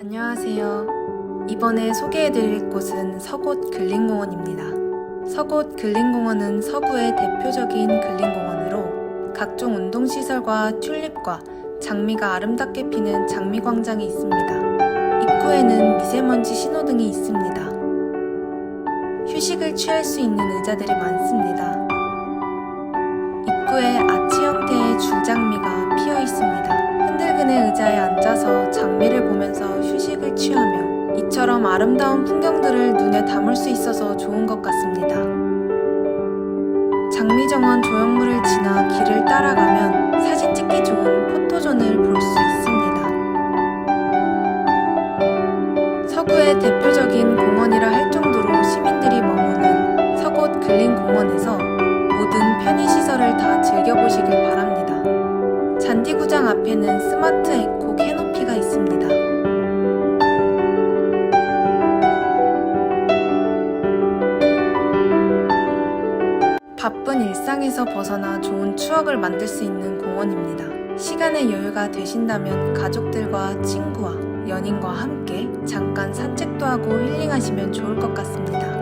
안녕하세요. 이번에 소개해드릴 곳은 서곳 근린공원입니다. 서곳 근린공원은 서구의 대표적인 근린공원으로 각종 운동시설과 튤립과 장미가 아름답게 피는 장미광장이 있습니다. 입구에는 미세먼지 신호등이 있습니다. 휴식을 취할 수 있는 의자들이 많습니다. 입구에 아치 형태의 줄장미가 피어 있습니다. 흔들근의 의자에 앉아서 장미를 보면서 이처럼 아름다운 풍경들을 눈에 담을 수 있어서 좋은 것 같습니다. 장미정원 조형물을 지나 길을 따라가면 사진 찍기 좋은 포토존을 볼 수 있습니다. 서구의 대표적인 공원이라 할 정도로 시민들이 머무는 서곳 근린공원에서 모든 편의시설을 다 즐겨보시길 바랍니다. 잔디구장 앞에는 스마트 에코 캐노피가 있습니다. 바쁜 일상에서 벗어나 좋은 추억을 만들 수 있는 공원입니다. 시간의 여유가 되신다면 가족들과 친구와 연인과 함께 잠깐 산책도 하고 힐링하시면 좋을 것 같습니다.